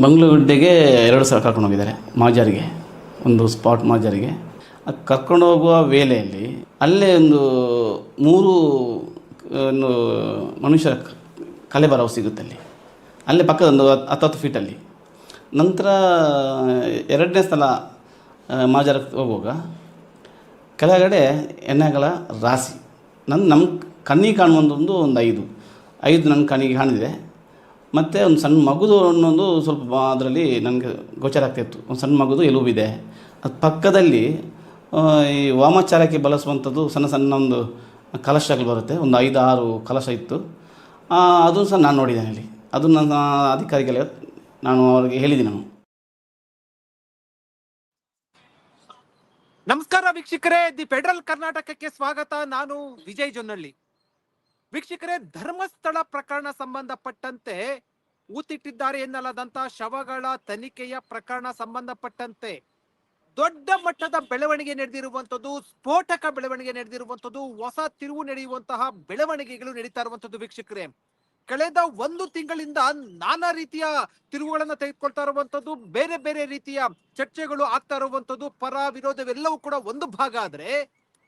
ಮಂಗಳೂರುಡ್ಡೆಗೆ ಎರಡು ಸಲ ಕರ್ಕೊಂಡು ಹೋಗಿದ್ದಾರೆ ಮಾಜಾರಿಗೆ ಒಂದು ಸ್ಪಾಟ್ ಮಾಜಾರಿಗೆ ಕರ್ಕೊಂಡು ಹೋಗುವ ವೇಳೆಯಲ್ಲಿ ಅಲ್ಲೇ ಒಂದು ಮೂರು, ಒಂದು ಮನುಷ್ಯರ ಕ- ಕಲೆ ಬರವು ಸಿಗುತ್ತೆ ಅಲ್ಲಿ. ಅಲ್ಲೇ ಪಕ್ಕದ ಒಂದು ಹತ್ತು ಹತ್ತು ಫೀಟಲ್ಲಿ ನಂತರ ಎರಡನೇ ಸಲ ಮಾಜಾರಕ್ಕೆ ಹೋಗುವಾಗ ಕೆಳಗಡೆ ಎಣ್ಣೆಗಳ ರಾಶಿ. ನನ್ನ ನಮ್ಮ ಕಣ್ಣಿಗೆ ಕಾಣುವಂಥದ್ದು ಒಂದು ಐದು. ಐದು ನನ್ನ ಕಣ್ಣಿಗೆ ಕಾಣಿದೆ. ಮತ್ತು ಒಂದು ಸಣ್ಣ ಮಗುದು ಅನ್ನೋದು ಸ್ವಲ್ಪ ಅದರಲ್ಲಿ ನನಗೆ ಗೋಚರ ಆಗ್ತಿತ್ತು. ಒಂದು ಸಣ್ಣ ಮಗುದು ಎಲುಬಿದೆ. ಅದು ಪಕ್ಕದಲ್ಲಿ ಈ ವಾಮಾಚಾರಕ್ಕೆ ಬಳಸುವಂಥದ್ದು ಸಣ್ಣ ಸಣ್ಣ ಒಂದು ಕಲಶಗಳು ಬರುತ್ತೆ. ಒಂದು ಐದು ಆರು ಕಲಶ ಇತ್ತು. ಅದನ್ನು ಅದು ಸಹ ನಾನು ನೋಡಿದ್ದೇನೆ ಅಲ್ಲಿ. ಅದು ನನ್ನ ಅಧಿಕಾರಿಗಳಿಗೆ ನಾನು ಅವರಿಗೆ ಹೇಳಿದ್ದೀನಿ ನಾನು. ನಮಸ್ಕಾರ ವೀಕ್ಷಕರೇ. ದಿ ಫೆಡರಲ್ ಕರ್ನಾಟಕಕ್ಕೆ ಸ್ವಾಗತ. ನಾನು ವಿಜಯ್ ಜೊನ್ನಳ್ಳಿ. ವೀಕ್ಷಕರೇ, ಧರ್ಮಸ್ಥಳ ಪ್ರಕರಣ ಸಂಬಂಧಪಟ್ಟಂತೆ ಊತಿಟ್ಟಿದ್ದಾರೆ ಎನ್ನಲಾದಂತಹ ಶವಗಳ ತನಿಖೆಯ ಪ್ರಕರಣ ಸಂಬಂಧಪಟ್ಟಂತೆ ದೊಡ್ಡ ಮಟ್ಟದ ಬೆಳವಣಿಗೆ ನಡೆದಿರುವಂತದ್ದು ಸ್ಫೋಟಕ ಬೆಳವಣಿಗೆ ನಡೆದಿರುವಂತದ್ದು ಹೊಸ ತಿರುವು ನಡೆಯುವಂತಹ ಬೆಳವಣಿಗೆಗಳು ನಡೀತಾ ಇರುವಂತದ್ದು ವೀಕ್ಷಕರೇ. ಕಳೆದ ಒಂದು ತಿಂಗಳಿಂದ ನಾನಾ ರೀತಿಯ ತಿರುವುಗಳನ್ನ ತೆಗೆದುಕೊಳ್ತಾ ಇರುವಂತದ್ದು ಬೇರೆ ಬೇರೆ ರೀತಿಯ ಚರ್ಚೆಗಳು ಆಗ್ತಾ ಇರುವಂತದ್ದು ಪರ ವಿರೋಧವೆಲ್ಲವೂ ಕೂಡ ಒಂದು ಭಾಗ ಆದ್ರೆ,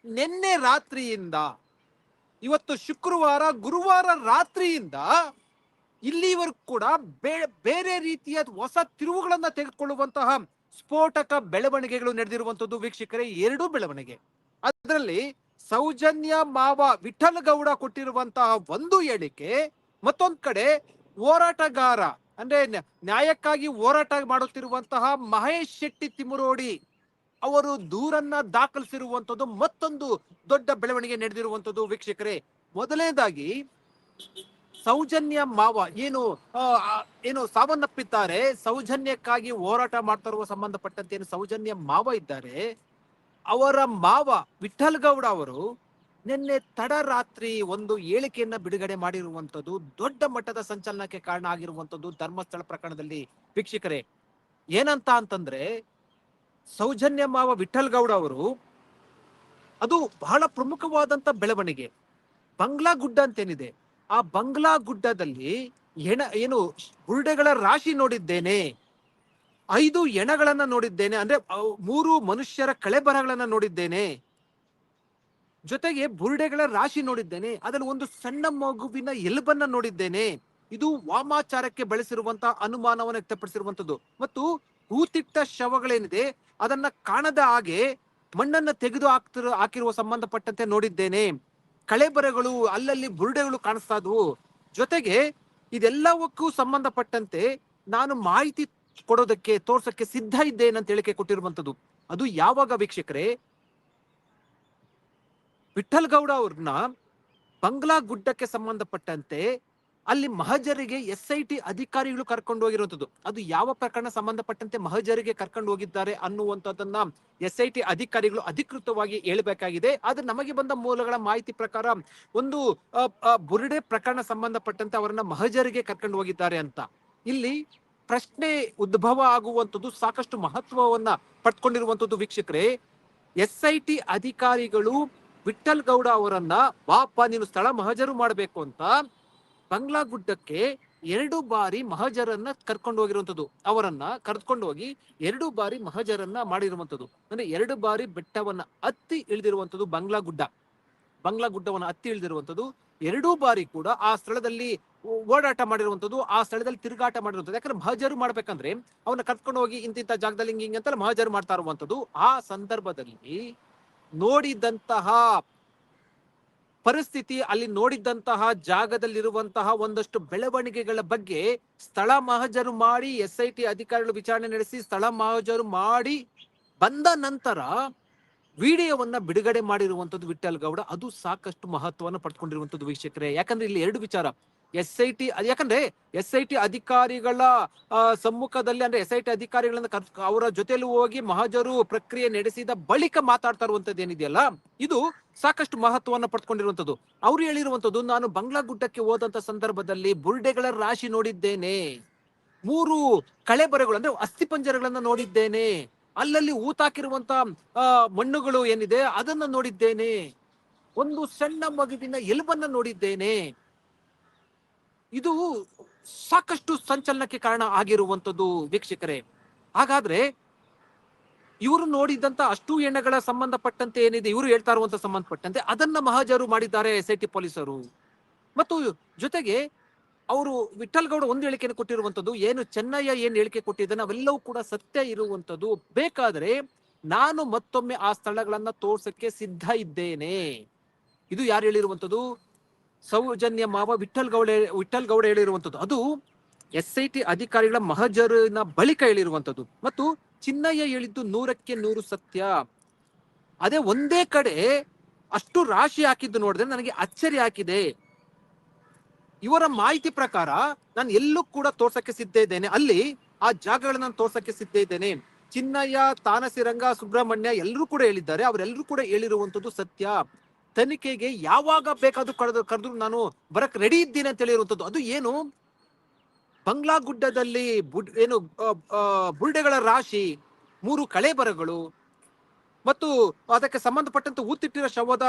ನಿನ್ನೆ ರಾತ್ರಿಯಿಂದ ಇವತ್ತು ಶುಕ್ರವಾರ, ಗುರುವಾರ ರಾತ್ರಿಯಿಂದ ಇಲ್ಲಿವರೆಗೂ ಕೂಡ ಬೇರೆ ರೀತಿಯ ಹೊಸ ತಿರುವುಗಳನ್ನ ತೆಗೆದುಕೊಳ್ಳುವಂತಹ ಸ್ಫೋಟಕ ಬೆಳವಣಿಗೆಗಳು ನಡೆದಿರುವಂತದ್ದು ವೀಕ್ಷಕರೇ, ಎರಡೂ ಬೆಳವಣಿಗೆ. ಅದರಲ್ಲಿ ಸೌಜನ್ಯ ಮಾವ ವಿಠಲ್ ಗೌಡ ಕೊಟ್ಟಿರುವಂತಹ ಒಂದು ಹೇಳಿಕೆ, ಮತ್ತೊಂದ್ ಕಡೆ ಹೋರಾಟಗಾರ, ಅಂದ್ರೆ ನ್ಯ- ನ್ಯಾಯಕ್ಕಾಗಿ ಹೋರಾಟ ಮಾಡುತ್ತಿರುವಂತಹ ಮಹೇಶ್ ಶೆಟ್ಟಿ ತಿಮುರೋಡಿ ಅವರು ದೂರನ್ನ ದಾಖಲಿಸಿರುವಂತದ್ದು ಮತ್ತೊಂದು ದೊಡ್ಡ ಬೆಳವಣಿಗೆ ನಡೆದಿರುವಂತದ್ದು ವೀಕ್ಷಕರೇ. ಮೊದಲನೇದಾಗಿ ಸೌಜನ್ಯ ಮಾವ ಏನು ಏನು ಸಾವನ್ನಪ್ಪಿದ್ದಾರೆ, ಸೌಜನ್ಯಕ್ಕಾಗಿ ಹೋರಾಟ ಮಾಡ್ತಾ ಇರುವ ಸಂಬಂಧಪಟ್ಟಂತೆ ಏನು ಸೌಜನ್ಯ ಮಾವ ಇದ್ದಾರೆ, ಅವರ ಮಾವ ವಿಠಲ್ ಗೌಡ ಅವರು ನಿನ್ನೆ ತಡರಾತ್ರಿ ಒಂದು ಹೇಳಿಕೆಯನ್ನ ಬಿಡುಗಡೆ ಮಾಡಿರುವಂತದ್ದು ದೊಡ್ಡ ಮಟ್ಟದ ಸಂಚಲನಕ್ಕೆ ಕಾರಣ ಆಗಿರುವಂತದ್ದು ಧರ್ಮಸ್ಥಳ ಪ್ರಕರಣದಲ್ಲಿ ವೀಕ್ಷಕರೇ. ಏನಂತ ಅಂತಂದ್ರೆ ಸೌಜನ್ಯ ಮಾವ ವಿಠಲ್ ಗೌಡ ಅವರು ಅದು ಬಹಳ ಪ್ರಮುಖವಾದಂತ ಬೆಳವಣಿಗೆ. ಬಂಗ್ಲಾ ಗುಡ್ಡ ಅಂತೇನಿದೆ, ಆ ಬಂಗ್ಲಾ ಗುಡ್ಡದಲ್ಲಿ ಎಣ ಏನು ಬುರುಡೆಗಳ ರಾಶಿ ನೋಡಿದ್ದೇನೆ. ಐದು ಎಣಗಳನ್ನ ನೋಡಿದ್ದೇನೆ, ಅಂದ್ರೆ ಮೂರು ಮನುಷ್ಯರ ಕಳೆಬರಗಳನ್ನ ನೋಡಿದ್ದೇನೆ. ಜೊತೆಗೆ ಬುರುಡೆಗಳ ರಾಶಿ ನೋಡಿದ್ದೇನೆ, ಅದರಲ್ಲಿ ಒಂದು ಸಣ್ಣ ಮಗುವಿನ ಎಲುಬನ್ನ ನೋಡಿದ್ದೇನೆ. ಇದು ವಾಮಾಚಾರಕ್ಕೆ ಬಳಸಿರುವಂತಹ ಅನುಮಾನವನ್ನು ವ್ಯಕ್ತಪಡಿಸಿರುವಂತದ್ದು. ಮತ್ತು ಹೂತಿಟ್ಟ ಶವಗಳೇನಿದೆ, ಅದನ್ನ ಕಾಣದ ಹಾಗೆ ಮಣ್ಣನ್ನ ತೆಗೆದು ಹಾಕ್ತಿರೋ, ಹಾಕಿರುವ ಸಂಬಂಧಪಟ್ಟಂತೆ ನೋಡಿದ್ದೇನೆ. ಕಳೆಬರಗಳು, ಅಲ್ಲಲ್ಲಿ ಬುರುಡೆಗಳು ಕಾಣಿಸ್ತಾ ಇದ್ವು ಜೊತೆಗೆ ಇದೆಲ್ಲವಕ್ಕೂ ಸಂಬಂಧಪಟ್ಟಂತೆ ನಾನು ಮಾಹಿತಿ ಕೊಡೋದಕ್ಕೆ, ತೋರ್ಸಕ್ಕೆ ಸಿದ್ಧ ಇದ್ದೇನೆ ಅಂತ ಹೇಳಿಕೆ ಕೊಟ್ಟಿರುವಂತದ್ದು ಅದು ಯಾವಾಗ ವೀಕ್ಷಕರೇ? ವಿಠಲ್ ಗೌಡ ಅವ್ರನ್ನ ಬಂಗ್ಲಾ ಗುಡ್ಡಕ್ಕೆ ಸಂಬಂಧಪಟ್ಟಂತೆ ಅಲ್ಲಿ ಮಹಜರಿಗೆ ಎಸ್ ಐ ಟಿ ಅಧಿಕಾರಿಗಳು ಕರ್ಕೊಂಡು ಹೋಗಿರುವಂತದ್ದು ಅದು ಯಾವ ಪ್ರಕರಣ ಸಂಬಂಧಪಟ್ಟಂತೆ ಮಹಜರಿಗೆ ಕರ್ಕೊಂಡು ಹೋಗಿದ್ದಾರೆ ಅನ್ನುವಂಥದ್ದನ್ನ ಎಸ್ ಐ ಟಿ ಅಧಿಕಾರಿಗಳು ಅಧಿಕೃತವಾಗಿ ಹೇಳಬೇಕಾಗಿದೆ. ಆದ್ರೆ ನಮಗೆ ಬಂದ ಮೂಲಗಳ ಮಾಹಿತಿ ಪ್ರಕಾರ ಒಂದು ಬುರುಡೆ ಪ್ರಕರಣ ಸಂಬಂಧಪಟ್ಟಂತೆ ಅವರನ್ನ ಮಹಜರಿಗೆ ಕರ್ಕೊಂಡು ಹೋಗಿದ್ದಾರೆ ಅಂತ. ಇಲ್ಲಿ ಪ್ರಶ್ನೆ ಉದ್ಭವ ಆಗುವಂಥದ್ದು ಸಾಕಷ್ಟು ಮಹತ್ವವನ್ನ ಪಡ್ಕೊಂಡಿರುವಂತದ್ದು ವೀಕ್ಷಕರೇ. ಎಸ್ ಐ ಟಿ ಅಧಿಕಾರಿಗಳು ವಿಠಲ್ ಗೌಡ ಅವರನ್ನ ಬಾಪ ನೀನು ಸ್ಥಳ ಮಹಜರು ಮಾಡಬೇಕು ಅಂತ ಬಂಗ್ಲಾ ಗುಡ್ಡಕ್ಕೆ ಎರಡು ಬಾರಿ ಮಹಜರನ್ನ ಕರ್ಕೊಂಡು ಹೋಗಿರುವಂತದ್ದು ಅವರನ್ನ ಕರೆದುಕೊಂಡು ಹೋಗಿ ಎರಡು ಬಾರಿ ಮಹಜರನ್ನ ಮಾಡಿರುವಂತದ್ದು ಅಂದ್ರೆ ಎರಡು ಬಾರಿ ಬೆಟ್ಟವನ್ನ ಹತ್ತಿ ಇಳಿದಿರುವಂತದ್ದು ಬಂಗ್ಲಾ ಗುಡ್ಡ. ಬಂಗ್ಲಾ ಗುಡ್ಡವನ್ನ ಹತ್ತಿ ಇಳಿದಿರುವಂತದ್ದು ಎರಡೂ ಬಾರಿ ಕೂಡ ಆ ಸ್ಥಳದಲ್ಲಿ ಓಡಾಟ ಮಾಡಿರುವಂತದ್ದು ಆ ಸ್ಥಳದಲ್ಲಿ ತಿರುಗಾಟ ಮಾಡಿರುವಂತದ್ದು ಯಾಕಂದ್ರೆ ಮಹಜರು ಮಾಡ್ಬೇಕಂದ್ರೆ ಅವನ್ನ ಕರ್ಕೊಂಡು ಹೋಗಿ ಇಂತಿಂತ ಜಾಗದಲ್ಲಿ ಹಿಂಗೆ ಅಂತ ಮಹಜರು ಮಾಡ್ತಾ ಇರುವಂತದ್ದು ಆ ಸಂದರ್ಭದಲ್ಲಿ ನೋಡಿದಂತಹ ಪರಿಸ್ಥಿತಿ ಅಲ್ಲಿ ನೋಡಿದ್ದಂತಹ ಜಾಗದಲ್ಲಿರುವಂತಹ ಒಂದಷ್ಟು ಬೆಳವಣಿಗೆಗಳ ಬಗ್ಗೆ ಸ್ಥಳ ಮಹಜರು ಮಾಡಿ ಎಸ್ ಐ ಟಿ ಅಧಿಕಾರಿಗಳು ವಿಚಾರಣೆ ನಡೆಸಿ ಸ್ಥಳ ಮಹಜರು ಮಾಡಿ ಬಂದ ನಂತರ ವಿಡಿಯೋವನ್ನ ಬಿಡುಗಡೆ ಮಾಡಿರುವಂತದ್ದು ವಿಠಲ್ ಗೌಡ. ಅದು ಸಾಕಷ್ಟು ಮಹತ್ವವನ್ನು ಪಡ್ಕೊಂಡಿರುವಂತದ್ದು ವೀಕ್ಷಕರೇ. ಯಾಕಂದ್ರೆ ಇಲ್ಲಿ ಎರಡು ವಿಚಾರ. ಎಸ್ ಐ ಟಿ ಯಾಕಂದ್ರೆ ಎಸ್ ಐ ಟಿ ಅಧಿಕಾರಿಗಳ ಸಮ್ಮುಖದಲ್ಲಿ ಅಂದ್ರೆ ಎಸ್ ಐ ಟಿ ಅಧಿಕಾರಿಗಳನ್ನ ಕರ್- ಅವರ ಜೊತೆಲಿ ಹೋಗಿ ಮಹಜರು ಪ್ರಕ್ರಿಯೆ ನಡೆಸಿದ ಬಳಿಕ ಮಾತಾಡ್ತಾ ಇರುವಂತದ್ದು ಏನಿದೆಯಲ್ಲ, ಇದು ಸಾಕಷ್ಟು ಮಹತ್ವವನ್ನು ಪಡ್ಕೊಂಡಿರುವಂತದ್ದು ಅವ್ರು ಹೇಳಿರುವಂತದ್ದು ನಾನು ಬಂಗ್ಲಾ ಗುಡ್ಡಕ್ಕೆ ಹೋದಂತ ಸಂದರ್ಭದಲ್ಲಿ ಬುರ್ಡೆಗಳ ರಾಶಿ ನೋಡಿದ್ದೇನೆ. ಮೂರು ಕಳೆಬರೆಗಳು ಅಂದ್ರೆ ಅಸ್ಥಿಪಂಜರಗಳನ್ನ ನೋಡಿದ್ದೇನೆ. ಅಲ್ಲಲ್ಲಿ ಊತಾಕಿರುವಂತ ಮಣ್ಣುಗಳು ಏನಿದೆ ಅದನ್ನ ನೋಡಿದ್ದೇನೆ. ಒಂದು ಸಣ್ಣ ಮಗುವಿನ ಎಲುಬನ್ನ ನೋಡಿದ್ದೇನೆ. ಇದು ಸಾಕಷ್ಟು ಸಂಚಲನಕ್ಕೆ ಕಾರಣ ಆಗಿರುವಂತದ್ದು ವೀಕ್ಷಕರೇ. ಹಾಗಾದ್ರೆ ಇವರು ನೋಡಿದಂತ ಅಷ್ಟು ಎಣ್ಣೆಗಳ ಸಂಬಂಧಪಟ್ಟಂತೆ ಏನಿದೆ? ಇವರು ಹೇಳ್ತಾ ಇರುವಂತ ಸಂಬಂಧಪಟ್ಟಂತೆ ಅದನ್ನ ಮಹಾಜರು ಮಾಡಿದ್ದಾರೆ ಎಸ್ ಐ ಟಿ ಪೊಲೀಸರು. ಮತ್ತು ಜೊತೆಗೆ ಅವರು ವಿಠಲ್ ಒಂದು ಹೇಳಿಕೆಯನ್ನು ಕೊಟ್ಟಿರುವಂತದ್ದು, ಏನು ಚೆನ್ನಯ್ಯ ಏನ್ ಹೇಳಿಕೆ ಕೊಟ್ಟಿದ್ದಾನೆ ಅವೆಲ್ಲವೂ ಕೂಡ ಸತ್ಯ ಇರುವಂತದ್ದು. ಬೇಕಾದ್ರೆ ನಾನು ಮತ್ತೊಮ್ಮೆ ಆ ಸ್ಥಳಗಳನ್ನ ತೋರ್ಸಕ್ಕೆ ಸಿದ್ಧ ಇದ್ದೇನೆ. ಇದು ಯಾರು ಹೇಳಿರುವಂತದ್ದು? ಸೌಜನ್ಯ ಮಾವ ವಿಠಲ್ ಗೌಡ ವಿಠಲ್ ಗೌಡ ಹೇಳಿರುವಂತದ್ದು. ಅದು ಎಸ್ ಐ ಟಿ ಅಧಿಕಾರಿಗಳ ಮಹಜರಿನ ಬಳಿಕ ಹೇಳಿರುವಂತದ್ದು. ಮತ್ತು ಚಿನ್ನಯ್ಯ ಹೇಳಿದ್ದು ನೂರಕ್ಕೆ ನೂರು ಸತ್ಯ. ಅದೇ ಒಂದೇ ಕಡೆ ಅಷ್ಟು ರಾಶಿ ಹಾಕಿದ್ದು ನೋಡಿದ್ರೆ ನನಗೆ ಅಚ್ಚರಿ ಹಾಕಿದೆ. ಇವರ ಮಾಹಿತಿ ಪ್ರಕಾರ ನಾನು ಎಲ್ಲೂ ಕೂಡ ತೋರ್ಸಕ್ಕೆ ಸಿದ್ಧ ಇದ್ದೇನೆ. ಅಲ್ಲಿ ಆ ಜಾಗಗಳನ್ನ ನಾನು ತೋರ್ಸಕ್ಕೆ ಸಿದ್ಧ ಇದ್ದೇನೆ. ಚಿನ್ನಯ್ಯ, ತಾನಸಿರಂಗ, ಸುಬ್ರಹ್ಮಣ್ಯ ಎಲ್ಲರೂ ಕೂಡ ಹೇಳಿದ್ದಾರೆ. ಅವರೆಲ್ಲರೂ ಕೂಡ ಹೇಳಿರುವಂತದ್ದು ಸತ್ಯ. ತನಿಖೆಗೆ ಯಾವಾಗ ಬೇಕಾದ್ರೂ ಕರೆದು ಕರೆದ್ರು ನಾನು ಬರಕ್ ರೆಡಿ ಇದ್ದೀನಿ ಅಂತ ಹೇಳಿರುವಂತದ್ದು ಅದು ಏನು? ಬಂಗ್ಲಾ ಗುಡ್ಡದಲ್ಲಿ ಬುಡ್, ಏನು ಬುರುಡೆಗಳ ರಾಶಿ, ಮೂರು ಕಳೆಬರಗಳು ಮತ್ತು ಅದಕ್ಕೆ ಸಂಬಂಧಪಟ್ಟಂತೆ ಊತಿಟ್ಟಿರೋ ಶವದ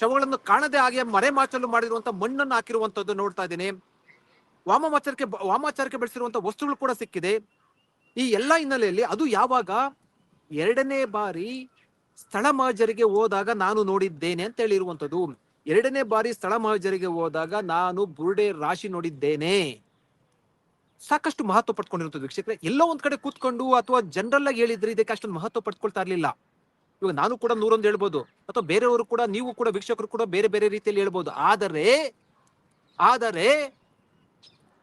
ಶವಗಳನ್ನು ಕಾಣದೆ ಹಾಗೆ ಮರೆಮಾಚಲು ಮಾಡಿರುವಂತ ಮಣ್ಣನ್ನು ಹಾಕಿರುವಂತದ್ದು ನೋಡ್ತಾ ಇದ್ದೀನಿ. ವಾಮಾಚಾರಕ್ಕೆ ವಾಮಾಚಾರಕ್ಕೆ ಬೆಳೆಸಿರುವಂತ ವಸ್ತುಗಳು ಕೂಡ ಸಿಕ್ಕಿದೆ. ಈ ಎಲ್ಲಾ ಹಿನ್ನೆಲೆಯಲ್ಲಿ ಅದು ಯಾವಾಗ? ಎರಡನೇ ಬಾರಿ ಸ್ಥಳ ಮಹಜರಿಗೆ ಹೋದಾಗ ನಾನು ನೋಡಿದ್ದೇನೆ ಅಂತ ಹೇಳಿರುವಂತದ್ದು ಎರಡನೇ ಬಾರಿ ಸ್ಥಳ ಮಹಜರಿಗೆ ಹೋದಾಗ ನಾನು ಬುರುಡೆ ರಾಶಿ ನೋಡಿದ್ದೇನೆ. ಸಾಕಷ್ಟು ಮಹತ್ವ ಪಡ್ಕೊಂಡಿರುವಂಥದ್ದು ವೀಕ್ಷಕರೇ. ಎಲ್ಲೋ ಒಂದ್ ಕಡೆ ಕೂತ್ಕೊಂಡು ಅಥವಾ ಜನರಲ್ ಆಗಿ ಹೇಳಿದ್ರೆ ಇದಕ್ಕೆ ಅಷ್ಟೊಂದು ಮಹತ್ವ ಪಡ್ಕೊಳ್ತಾ ಇರಲಿಲ್ಲ. ಇವಾಗ ನಾನು ಕೂಡ ನೂರೊಂದು ಹೇಳ್ಬೋದು. ಅಥವಾ ಬೇರೆಯವರು ಕೂಡ, ನೀವು ಕೂಡ ವೀಕ್ಷಕರು ಕೂಡ ಬೇರೆ ಬೇರೆ ರೀತಿಯಲ್ಲಿ ಹೇಳ್ಬೋದು. ಆದರೆ ಆದರೆ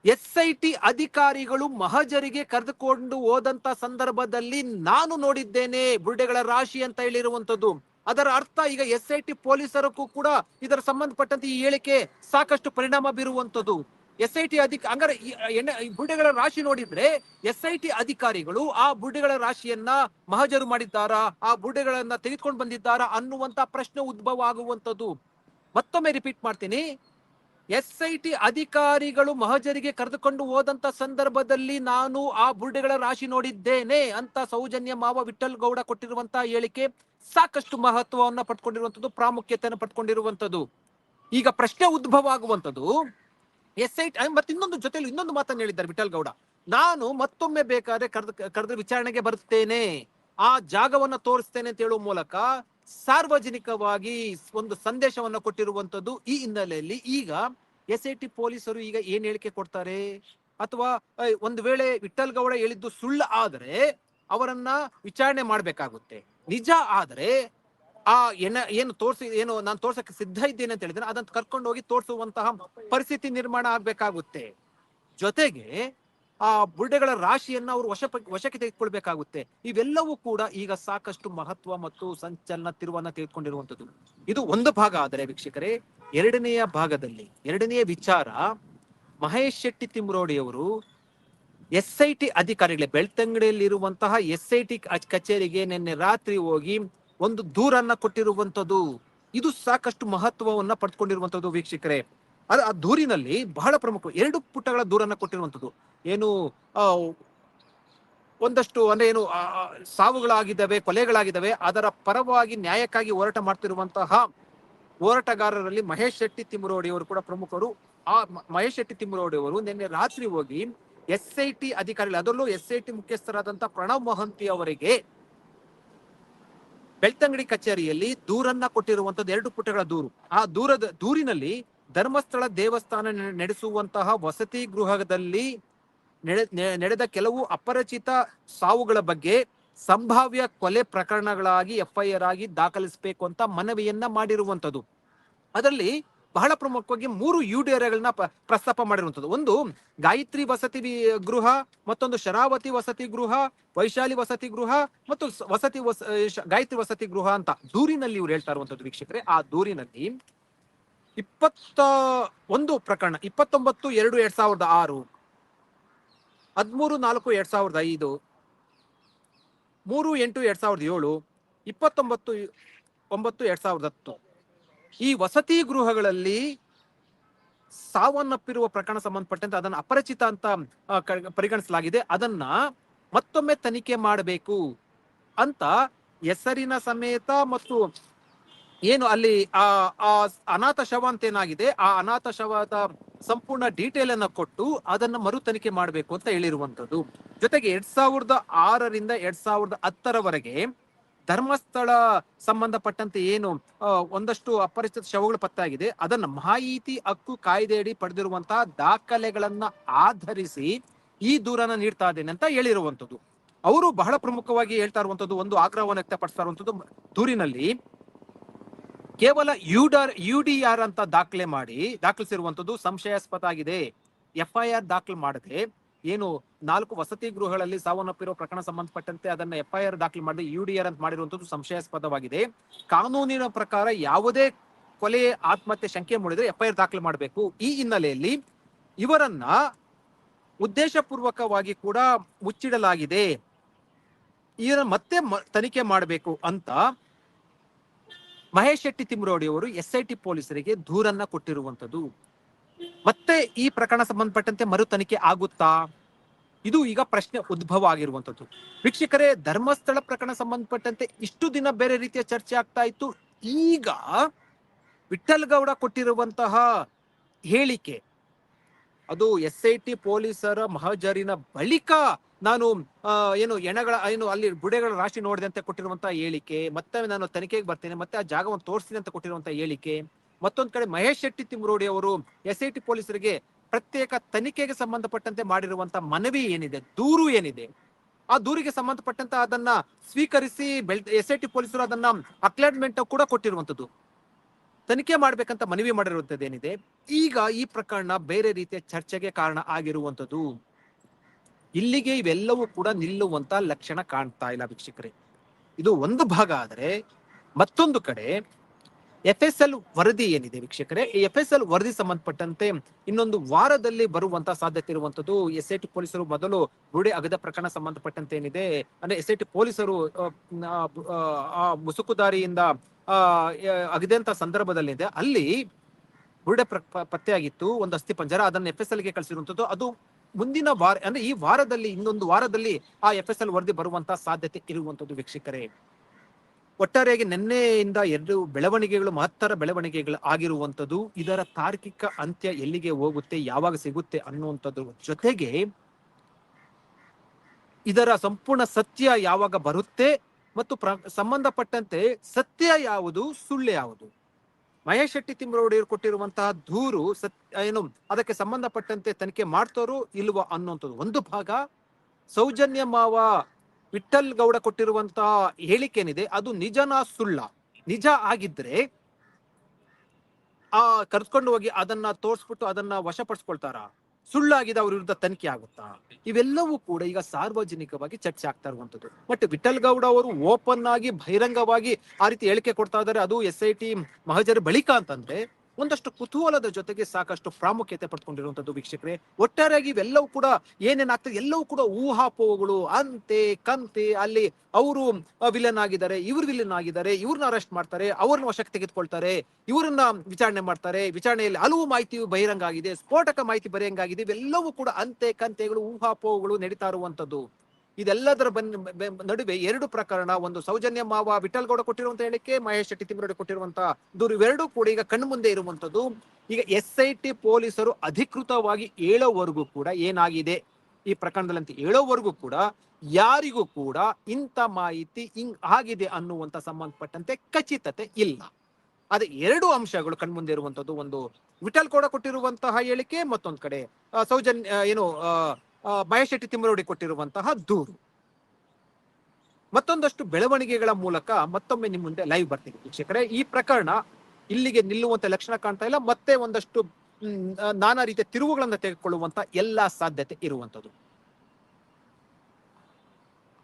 ಎಸ್ ಐ ಟಿ ಅಧಿಕಾರಿಗಳು ಮಹಜರಿಗೆ ಕರೆದುಕೊಂಡು ಹೋದಂತ ಸಂದರ್ಭದಲ್ಲಿ ನಾನು ನೋಡಿದ್ದೇನೆ ಬುರುಡೆಗಳ ರಾಶಿ ಅಂತ ಹೇಳಿರುವಂತದ್ದು. ಅದರ ಅರ್ಥ ಈಗ ಎಸ್ ಐ ಟಿ ಪೊಲೀಸರಕ್ಕೂ ಕೂಡ ಇದರ ಸಂಬಂಧಪಟ್ಟಂತ ಈ ಹೇಳಿಕೆ ಸಾಕಷ್ಟು ಪರಿಣಾಮ ಬೀರುವಂತದ್ದು. ಎಸ್ ಐ ಟಿ ಅಧಿಕ ಹಂಗಾರೆ ಈ ರಾಶಿ ನೋಡಿದ್ರೆ ಎಸ್ ಐ ಟಿ ಅಧಿಕಾರಿಗಳು ಆ ಬುಡ್ಡೆಗಳ ರಾಶಿಯನ್ನ ಮಹಜರು ಮಾಡಿದ್ದಾರಾ, ಆ ಬುಡ್ಡೆಗಳನ್ನ ತೆಗೆದುಕೊಂಡು ಬಂದಿದ್ದಾರಾ ಅನ್ನುವಂತ ಪ್ರಶ್ನೆ ಉದ್ಭವ ಆಗುವಂತದ್ದು. ಮತ್ತೊಮ್ಮೆ ರಿಪೀಟ್ ಮಾಡ್ತೀನಿ. ಎಸ್ ಐ ಟಿ ಅಧಿಕಾರಿಗಳು ಮಹಜರಿಗೆ ಕರೆದುಕೊಂಡು ಹೋದಂತ ಸಂದರ್ಭದಲ್ಲಿ ನಾನು ಆ ಬುರುಡೆಗಳ ರಾಶಿ ನೋಡಿದ್ದೇನೆ ಅಂತ ಸೌಜನ್ಯ ಮಾವ ವಿಠಲ್ ಗೌಡ ಕೊಟ್ಟಿರುವಂತಹ ಹೇಳಿಕೆ ಸಾಕಷ್ಟು ಮಹತ್ವವನ್ನು ಪಡ್ಕೊಂಡಿರುವಂತದ್ದು ಪ್ರಾಮುಖ್ಯತೆಯನ್ನು ಪಡ್ಕೊಂಡಿರುವಂತದ್ದು ಈಗ ಪ್ರಶ್ನೆ ಉದ್ಭವ ಆಗುವಂತದ್ದು ಎಸ್ ಐ ಟಿ ಮತ್ತೆ ಇನ್ನೊಂದು ಜೊತೆಯಲ್ಲಿ ಇನ್ನೊಂದು ಮಾತನ್ನು ಹೇಳಿದ್ದಾರೆ ವಿಠಲ್ ಗೌಡ. ನಾನು ಮತ್ತೊಮ್ಮೆ ಬೇಕಾದ್ರೆ ಕರೆದು, ಕರೆದ್ರೆ ವಿಚಾರಣೆಗೆ ಬರುತ್ತೇನೆ. ಆ ಜಾಗವನ್ನು ತೋರಿಸ್ತೇನೆ ಅಂತ ಹೇಳುವ ಮೂಲಕ ಸಾರ್ವಜನಿಕವಾಗಿ ಒಂದು ಸಂದೇಶವನ್ನ ಕೊಟ್ಟಿರುವಂತದ್ದು ಈ ಹಿನ್ನೆಲೆಯಲ್ಲಿ. ಈಗ ಎಸ್ ಐ ಟಿ ಪೊಲೀಸರು ಈಗ ಏನ್ ಹೇಳಿಕೆ ಕೊಡ್ತಾರೆ? ಅಥವಾ ಒಂದು ವೇಳೆ ವಿಠಲ್ ಗೌಡ ಹೇಳಿದ್ದು ಸುಳ್ಳು ಆದ್ರೆ ಅವರನ್ನ ವಿಚಾರಣೆ ಮಾಡ್ಬೇಕಾಗುತ್ತೆ. ನಿಜ ಆದ್ರೆ ಆ ಏನ ಏನು ತೋರಿಸಿ, ಏನು ನಾನು ತೋರ್ಸಕ್ಕೆ ಸಿದ್ಧ ಇದ್ದೇನೆ ಅಂತ ಹೇಳಿದ್ರೆ ಅದನ್ನು ಕರ್ಕೊಂಡು ಹೋಗಿ ತೋರಿಸುವಂತಹ ಪರಿಸ್ಥಿತಿ ನಿರ್ಮಾಣ ಆಗ್ಬೇಕಾಗುತ್ತೆ. ಜೊತೆಗೆ ಆ ಬುರುಡೆಗಳ ರಾಶಿಯನ್ನ ಅವರು ವಶ ವಶಕ್ಕೆ ತೆಗೆದುಕೊಳ್ಬೇಕಾಗುತ್ತೆ. ಇವೆಲ್ಲವೂ ಕೂಡ ಈಗ ಸಾಕಷ್ಟು ಮಹತ್ವ ಮತ್ತು ಸಂಚಲನ ತಿರುವನ್ನ ತೆಗೆದುಕೊಂಡಿರುವಂತದ್ದು ಇದು ಒಂದು ಭಾಗ ಆದರೆ ವೀಕ್ಷಕರೇ, ಎರಡನೆಯ ಭಾಗದಲ್ಲಿ, ಎರಡನೆಯ ವಿಚಾರ ಮಹೇಶ್ ಶೆಟ್ಟಿ ತಿಮ್ರೋಡಿಯವರು ಎಸ್ ಐ ಟಿ ಅಧಿಕಾರಿಗಳೇ ಬೆಳ್ತಂಗಡಿಯಲ್ಲಿರುವಂತಹ ಎಸ್ ಐ ಟಿ ಕಚೇರಿಗೆ ನಿನ್ನೆ ರಾತ್ರಿ ಹೋಗಿ ಒಂದು ದೂರನ್ನ ಕೊಟ್ಟಿರುವಂತದ್ದು ಇದು ಸಾಕಷ್ಟು ಮಹತ್ವವನ್ನ ಪಡ್ಕೊಂಡಿರುವಂತದ್ದು ವೀಕ್ಷಕರೇ. ಅದು ಆ ದೂರಿನಲ್ಲಿ ಬಹಳ ಪ್ರಮುಖ ಎರಡು ಪುಟಗಳ ದೂರನ್ನ ಕೊಟ್ಟಿರುವಂತದ್ದು ಏನು ಒಂದಷ್ಟು ಅಂದ್ರೆ ಏನು ಸಾವುಗಳಾಗಿದ್ದಾವೆ, ಕೊಲೆಗಳಾಗಿದ್ದಾವೆ, ಅದರ ಪರವಾಗಿ ನ್ಯಾಯಕ್ಕಾಗಿ ಹೋರಾಟ ಮಾಡ್ತಿರುವಂತಹ ಹೋರಾಟಗಾರರಲ್ಲಿ ಮಹೇಶ್ ಶೆಟ್ಟಿ ತಿಮ್ಮರೋಡಿ ಅವರು ಕೂಡ ಪ್ರಮುಖರು. ಆ ಮಹೇಶ್ ಶೆಟ್ಟಿ ತಿಮ್ಮರೋಡಿ ಅವರು ನಿನ್ನೆ ರಾತ್ರಿ ಹೋಗಿ ಎಸ್ ಐ ಟಿ ಅಧಿಕಾರಿಗಳು, ಅದರಲ್ಲೂ ಎಸ್ ಐ ಟಿ ಮುಖ್ಯಸ್ಥರಾದಂತಹ ಪ್ರಣವ್ ಮಹಂತಿ ಅವರಿಗೆ ಬೆಳ್ತಂಗಡಿ ಕಚೇರಿಯಲ್ಲಿ ದೂರನ್ನ ಕೊಟ್ಟಿರುವಂತದ್ದು ಎರಡು ಪುಟಗಳ ದೂರು. ಆ ದೂರದ, ದೂರಿನಲ್ಲಿ ಧರ್ಮಸ್ಥಳ ದೇವಸ್ಥಾನ ನಡೆಸುವಂತಹ ವಸತಿ ಗೃಹದಲ್ಲಿ ನಡೆದ ಕೆಲವು ಅಪರಿಚಿತ ಸಾವುಗಳ ಬಗ್ಗೆ ಸಂಭಾವ್ಯ ಕೊಲೆ ಪ್ರಕರಣಗಳಾಗಿ ಎಫ್ಐಆರ್ ಆಗಿ ದಾಖಲಿಸಬೇಕು ಅಂತ ಮನವಿಯನ್ನ ಮಾಡಿರುವಂತದ್ದು ಅದರಲ್ಲಿ ಬಹಳ ಪ್ರಮುಖವಾಗಿ ಮೂರು ಯುಡಿಆರ್ಗಳನ್ನ ಪ್ರಸ್ತಾಪ ಮಾಡಿರುವಂತದ್ದು ಒಂದು ಗಾಯತ್ರಿ ವಸತಿ ಗೃಹ, ಮತ್ತೊಂದು ಶರಾವತಿ ವಸತಿ ಗೃಹ, ವೈಶಾಲಿ ವಸತಿ ಗೃಹ, ಮತ್ತು ವಸತಿ ವಸ ಗಾಯತ್ರಿ ವಸತಿ ಗೃಹ ಅಂತ ದೂರಿನಲ್ಲಿ ಇವ್ರು ಹೇಳ್ತಾ ಇರುವಂತದ್ದು ವೀಕ್ಷಕರೇ. ಆ ದೂರಿನಲ್ಲಿ ಇಪ್ಪತ್ತ ಒಂದು ಪ್ರಕರಣ, ಇಪ್ಪತ್ತೊಂಬತ್ತು ಎರಡು ಎರಡ್ ಸಾವಿರದ ಆರು, ಹದಿಮೂರು ನಾಲ್ಕು ಎರಡ್ ಸಾವಿರದ ಐದು, ಮೂರು ಎಂಟು ಎರಡ್ ಸಾವಿರದ ಏಳು, ಇಪ್ಪತ್ತೊಂಬತ್ತು ಒಂಬತ್ತು ಎರಡ್ ಸಾವಿರದ ಹತ್ತು. ಈ ವಸತಿ ಗೃಹಗಳಲ್ಲಿ ಸಾವನ್ನಪ್ಪಿರುವ ಪ್ರಕರಣ ಸಂಬಂಧಪಟ್ಟಂತೆ ಅದನ್ನು ಅಪರಿಚಿತ ಅಂತ ಪರಿಗಣಿಸಲಾಗಿದೆ. ಅದನ್ನ ಮತ್ತೊಮ್ಮೆ ತನಿಖೆ ಮಾಡಬೇಕು ಅಂತ ಹೆಸರಿನ ಸಮೇತ ಮತ್ತು ಏನು ಅಲ್ಲಿ ಆ ಆ ಅನಾಥ ಶವ ಅಂತ ಏನಾಗಿದೆ, ಆ ಅನಾಥ ಶವದ ಸಂಪೂರ್ಣ ಡೀಟೇಲ್ ಅನ್ನ ಕೊಟ್ಟು ಅದನ್ನ ಮರು ತನಿಖೆ ಮಾಡಬೇಕು ಅಂತ ಹೇಳಿರುವಂತದ್ದು ಜೊತೆಗೆ ಎರಡ್ ಸಾವಿರದ ಆರರಿಂದ ಎರಡ್ ಸಾವಿರದ ಹತ್ತರವರೆಗೆ ಧರ್ಮಸ್ಥಳ ಸಂಬಂಧಪಟ್ಟಂತೆ ಏನು ಒಂದಷ್ಟು ಅಪರಿಚಿತ ಶವಗಳು ಪತ್ತಾಗಿದೆ. ಅದನ್ನ ಮಾಹಿತಿ, ಹಕ್ಕು, ಕಾಯ್ದೆಯಡಿ ಪಡೆದಿರುವಂತಹ ದಾಖಲೆಗಳನ್ನ ಆಧರಿಸಿ ಈ ದೂರನ ನೀಡ್ತಾ ಇದ್ದೇನೆ ಅಂತ ಹೇಳಿರುವಂತದ್ದು ಅವರು ಬಹಳ ಪ್ರಮುಖವಾಗಿ ಹೇಳ್ತಾ ಇರುವಂತದ್ದು ಒಂದು ಆಗ್ರಹವನ್ನು ವ್ಯಕ್ತಪಡಿಸ್ತಾ ಇರುವಂತದ್ದು ದೂರಿನಲ್ಲಿ. ಕೇವಲ ಯುಡರ್ ಯು ಡಿ ಆರ್ ಅಂತ ದಾಖಲೆ ಮಾಡಿ ದಾಖಲಿಸಿರುವಂತದ್ದು ಸಂಶಯಾಸ್ಪದ ಆಗಿದೆ. ಎಫ್ಐಆರ್ ದಾಖಲು ಮಾಡದೆ ಏನು ನಾಲ್ಕು ವಸತಿ ಗೃಹಗಳಲ್ಲಿ ಸಾವನ್ನಪ್ಪಿರೋ ಪ್ರಕರಣ ಸಂಬಂಧಪಟ್ಟಂತೆ ಅದನ್ನ ಎಫ್ಐಆರ್ ದಾಖಲು ಮಾಡದೆ ಯು ಡಿ ಆರ್ ಅಂತ ಮಾಡಿರುವಂತದ್ದು ಸಂಶಯಾಸ್ಪದವಾಗಿದೆ. ಕಾನೂನಿನ ಪ್ರಕಾರ ಯಾವುದೇ ಕೊಲೆ, ಆತ್ಮಹತ್ಯೆ ಶಂಕೆ ಮೂಡಿದ್ರೆ ಎಫ್ಐಆರ್ ದಾಖಲು ಮಾಡಬೇಕು. ಈ ಹಿನ್ನೆಲೆಯಲ್ಲಿ ಇವರನ್ನ ಉದ್ದೇಶಪೂರ್ವಕವಾಗಿ ಕೂಡ ಮುಚ್ಚಿಡಲಾಗಿದೆ. ಇವರ ಮತ್ತೆ ತನಿಖೆ ಮಾಡಬೇಕು ಅಂತ ಮಹೇಶ್ ಶೆಟ್ಟಿ ತಿಮ್ರೋಡಿ ಅವರು ಎಸ್ ಐ ಟಿ ಪೊಲೀಸರಿಗೆ ದೂರನ್ನ ಕೊಟ್ಟಿರುವಂತದ್ದು ಮತ್ತೆ ಈ ಪ್ರಕರಣ ಸಂಬಂಧಪಟ್ಟಂತೆ ಮರು ತನಿಖೆ ಆಗುತ್ತಾ? ಇದು ಈಗ ಪ್ರಶ್ನೆ ಉದ್ಭವ ಆಗಿರುವಂತದ್ದು ವೀಕ್ಷಕರೇ, ಧರ್ಮಸ್ಥಳ ಪ್ರಕರಣ ಸಂಬಂಧಪಟ್ಟಂತೆ ಇಷ್ಟು ದಿನ ಬೇರೆ ರೀತಿಯ ಚರ್ಚೆ ಆಗ್ತಾ ಇತ್ತು. ಈಗ ವಿಠಲ್ ಗೌಡ ಕೊಟ್ಟಿರುವಂತಹ ಹೇಳಿಕೆ, ಅದು ಎಸ್ ಐ ಟಿ ಪೊಲೀಸರ ಮಹಜರಿನ ಬಳಿಕ ನಾನು ಏನು ಎಣಗಳ, ಏನು ಅಲ್ಲಿ ಬುಡೆಗಳ ರಾಶಿ ನೋಡಿದೆ ಅಂತ ಕೊಟ್ಟಿರುವಂತಹ ಹೇಳಿಕೆ, ಮತ್ತೆ ನಾನು ತನಿಖೆಗೆ ಬರ್ತೇನೆ, ಮತ್ತೆ ಆ ಜಾಗವನ್ನು ತೋರಿಸ್ತೀನಿ ಅಂತ ಕೊಟ್ಟಿರುವಂತಹ ಹೇಳಿಕೆ, ಮತ್ತೊಂದ್ ಕಡೆ ಮಹೇಶ್ ಶೆಟ್ಟಿ ತಿಮ್ರೋಡಿ ಅವರು ಎಸ್ ಐ ಟಿ ಪೊಲೀಸರಿಗೆ ಪ್ರತ್ಯೇಕ ತನಿಖೆಗೆ ಸಂಬಂಧಪಟ್ಟಂತೆ ಮಾಡಿರುವಂತಹ ಮನವಿ ಏನಿದೆ, ದೂರು ಏನಿದೆ, ಆ ದೂರಿಗೆ ಸಂಬಂಧಪಟ್ಟಂತ ಅದನ್ನ ಸ್ವೀಕರಿಸಿ ಬೆಳ್ ಎಸ್ ಐ ಟಿ ಪೊಲೀಸರು ಅದನ್ನ ಅಕ್ಲಾಡ್ಮೆಂಟ್ ಕೂಡ ಕೊಟ್ಟಿರುವಂತದ್ದು. ತನಿಖೆ ಮಾಡ್ಬೇಕಂತ ಮನವಿ ಮಾಡಿರುವಂತದ್ದು ಏನಿದೆ, ಈಗ ಈ ಪ್ರಕರಣ ಬೇರೆ ರೀತಿಯ ಚರ್ಚೆಗೆ ಕಾರಣ ಆಗಿರುವಂತದ್ದು. ಇಲ್ಲಿಗೆ ಇವೆಲ್ಲವೂ ಕೂಡ ನಿಲ್ಲುವಂತ ಲಕ್ಷಣ ಕಾಣ್ತಾ ಇಲ್ಲ ವೀಕ್ಷಕರೇ. ಇದು ಒಂದು ಭಾಗ ಆದರೆ ಮತ್ತೊಂದು ಕಡೆ ಎಫ್ ಎಸ್ ಎಲ್ ವರದಿ ಏನಿದೆ ವೀಕ್ಷಕರೇ? ಈ ಎಫ್ ಎಸ್ ಎಲ್ ವರದಿ ಸಂಬಂಧಪಟ್ಟಂತೆ ಇನ್ನೊಂದು ವಾರದಲ್ಲಿ ಬರುವಂತ ಸಾಧ್ಯತೆ ಇರುವಂತದ್ದು ಎಸ್ ಐ ಟಿ ಪೊಲೀಸರು ಮೊದಲು ರೂಢಿ ಅಗದ ಪ್ರಕರಣ ಸಂಬಂಧಪಟ್ಟಂತೆ ಏನಿದೆ? ಅಂದ್ರೆ ಎಸ್ ಐ ಟಿ ಪೊಲೀಸರು ಮುಸುಕುದಾರಿಯಿಂದ ಅಗದಂತ ಸಂದರ್ಭದಲ್ಲಿದೆ ಅಲ್ಲಿ ಬುರುಡೆ ಪತ್ತೆಯಾಗಿತ್ತು ಒಂದು ಅಸ್ಥಿ ಪಂಜರ. ಅದನ್ನ ಎಫ್ ಎಸ್ ಎಲ್ಗೆ ಕಳಿಸಿರುವಂತದ್ದು. ಅದು ಮುಂದಿನ ವಾರ, ಅಂದ್ರೆ ಈ ವಾರದಲ್ಲಿ, ಇನ್ನೊಂದು ವಾರದಲ್ಲಿ ಆ ಎಫ್ ಎಸ್ ಎಲ್ ವರದಿ ಬರುವಂತಹ ಸಾಧ್ಯತೆ ಇರುವಂತದ್ದು ವೀಕ್ಷಕರೇ. ಒಟ್ಟಾರೆಯಾಗಿ ನಿನ್ನೆಯಿಂದ ಎರಡು ಬೆಳವಣಿಗೆಗಳು, ಮಹತ್ತರ ಬೆಳವಣಿಗೆಗಳು ಆಗಿರುವಂತದ್ದು ಇದರ ತಾರ್ಕಿಕ ಅಂತ್ಯ ಎಲ್ಲಿಗೆ ಹೋಗುತ್ತೆ, ಯಾವಾಗ ಸಿಗುತ್ತೆ ಅನ್ನುವಂಥದ್ದು ಜೊತೆಗೆ ಇದರ ಸಂಪೂರ್ಣ ಸತ್ಯ ಯಾವಾಗ ಬರುತ್ತೆ ಮತ್ತು ಸಂಬಂಧಪಟ್ಟಂತೆ ಸತ್ಯ ಯಾವುದು, ಸುಳ್ಳು ಯಾವುದು? ಮಹೇಶ್ ಶೆಟ್ಟಿ ತಿಮ್ಮರೋಡಿ ಕೊಟ್ಟಿರುವಂತಹ ದೂರು ಸತ್, ಏನು, ಅದಕ್ಕೆ ಸಂಬಂಧಪಟ್ಟಂತೆ ತನಿಖೆ ಮಾಡ್ತಾರೋ ಇಲ್ವೋ ಅನ್ನುವಂಥದ್ದು ಒಂದು ಭಾಗ, ಸೌಜನ್ಯ ಮಾವ ವಿಠಲ್ ಗೌಡ ಕೊಟ್ಟಿರುವಂತಹ ಹೇಳಿಕೆ ಏನಿದೆ, ಅದು ನಿಜನ ಸುಳ್ಳ. ನಿಜ ಆಗಿದ್ರೆ ಆ ಕರ್ಕೊಂಡು ಹೋಗಿ ಅದನ್ನ ತೋರಿಸ್ಬಿಟ್ಟು ಅದನ್ನ ವಶಪಡಿಸ್ಕೊಳ್ತಾರ? ಸುಳ್ಳಾಗಿದೆ ಅವ್ರ ವಿರುದ್ಧ ತನಿಖೆ ಆಗುತ್ತಾ? ಇವೆಲ್ಲವೂ ಕೂಡ ಈಗ ಸಾರ್ವಜನಿಕವಾಗಿ ಚರ್ಚೆ ಆಗ್ತಾ ಇರುವಂತದ್ದು ಬಟ್ ವಿಠಲ್ ಗೌಡ ಅವರು ಓಪನ್ ಆಗಿ ಬಹಿರಂಗವಾಗಿ ಆ ರೀತಿ ಹೇಳಿಕೆ ಕೊಡ್ತಾ ಇದ್ದಾರೆ. ಅದು ಎಸ್ ಐ ಟಿ ಮಹಜರ ಬಳಿಕ ಅಂತಂದ್ರೆ ಒಂದಷ್ಟು ಕುತೂಹಲದ ಜೊತೆಗೆ ಸಾಕಷ್ಟು ಪ್ರಾಮುಖ್ಯತೆ ಪಡ್ಕೊಂಡಿರುವಂತದ್ದು ವೀಕ್ಷಕರೇ. ಒಟ್ಟಾರೆಯಾಗಿ ಇವೆಲ್ಲವೂ ಕೂಡ ಏನೇನಾಗ್ತದೆ, ಎಲ್ಲವೂ ಕೂಡ ಊಹಾಪೋಹಗಳು, ಅಂತೆ, ಕಂತೆ, ಅಲ್ಲಿ ಅವರು ವಿಲನ್ ಆಗಿದ್ದಾರೆ, ಇವ್ರು ವಿಲನ್ ಆಗಿದ್ದಾರೆ, ಇವ್ರನ್ನ ಅರೆಸ್ಟ್ ಮಾಡ್ತಾರೆ, ಅವ್ರನ್ನ ವಶಕ್ಕೆ ತೆಗೆದುಕೊಳ್ತಾರೆ, ಇವರನ್ನ ವಿಚಾರಣೆ ಮಾಡ್ತಾರೆ, ವಿಚಾರಣೆಯಲ್ಲಿ ಹಲವು ಮಾಹಿತಿ ಬಹಿರಂಗ ಆಗಿದೆ, ಸ್ಫೋಟಕ ಮಾಹಿತಿ ಬಹಿರಂಗಾಗಿದೆ ಇವೆಲ್ಲವೂ ಕೂಡ ಅಂತೆ, ಕಂತೆಗಳು, ಊಹಾಪೋಹಗಳು ನಡೀತಾ ಇರುವಂತದ್ದು. ಇದೆಲ್ಲದರ ನಡುವೆ ಎರಡು ಪ್ರಕರಣ, ಒಂದು ಸೌಜನ್ಯ ಮಾವ ವಿಠಲ್ಗೌಡ ಕೊಟ್ಟಿರುವಂತ ಹೇಳಿಕೆ, ಮಹೇಶ್ ಶೆಟ್ಟಿ ತಿಮ್ಮರಡಿ ಕೊಟ್ಟಿರುವಂತ ದೂರು ಇವೆರಡೂ ಕೂಡ ಈಗ ಕಣ್ಣು ಮುಂದೆ ಇರುವಂತದ್ದು ಈಗ ಎಸ್ ಐ ಟಿ ಪೊಲೀಸರು ಅಧಿಕೃತವಾಗಿ ಹೇಳೋವರೆಗೂ ಕೂಡ ಏನಾಗಿದೆ? ಈ ಪ್ರಕರಣದಲ್ಲಿ ಹೇಳೋವರೆಗೂ ಕೂಡ ಯಾರಿಗೂ ಕೂಡ ಇಂಥ ಮಾಹಿತಿ ಹಿಂಗ್ ಆಗಿದೆ ಅನ್ನುವಂತ ಸಂಬಂಧಪಟ್ಟಂತೆ ಖಚಿತತೆ ಇಲ್ಲ. ಅದೇ ಎರಡು ಅಂಶಗಳು ಕಣ್ಮುಂದೆ ಇರುವಂತದ್ದು ಒಂದು ವಿಠಲ್ ಕೂಡ ಕೊಟ್ಟಿರುವಂತಹ ಹೇಳಿಕೆ, ಮತ್ತೊಂದ್ ಕಡೆ ಸೌಜನ್ಯ ಏನು ಆ, ಆ, ಮಹೇಶ್ ಶೆಟ್ಟಿ ತಿಮ್ಮರೋಡಿ ಕೊಟ್ಟಿರುವಂತಹ ದೂರು. ಮತ್ತೊಂದಷ್ಟು ಬೆಳವಣಿಗೆಗಳ ಮೂಲಕ ಮತ್ತೊಮ್ಮೆ ನಿಮ್ಮ ಮುಂದೆ ಲೈವ್ ಬರ್ತೀನಿ ವೀಕ್ಷಕರೇ. ಈ ಪ್ರಕರಣ ಇಲ್ಲಿಗೆ ನಿಲ್ಲುವಂತ ಲಕ್ಷಣ ಕಾಣ್ತಾ ಇಲ್ಲ. ಮತ್ತೆ ಒಂದಷ್ಟು ನಾನಾ ರೀತಿಯ ತಿರುವುಗಳನ್ನ ತೆಗೆದುಕೊಳ್ಳುವಂತ ಎಲ್ಲಾ ಸಾಧ್ಯತೆ ಇರುವಂತದ್ದು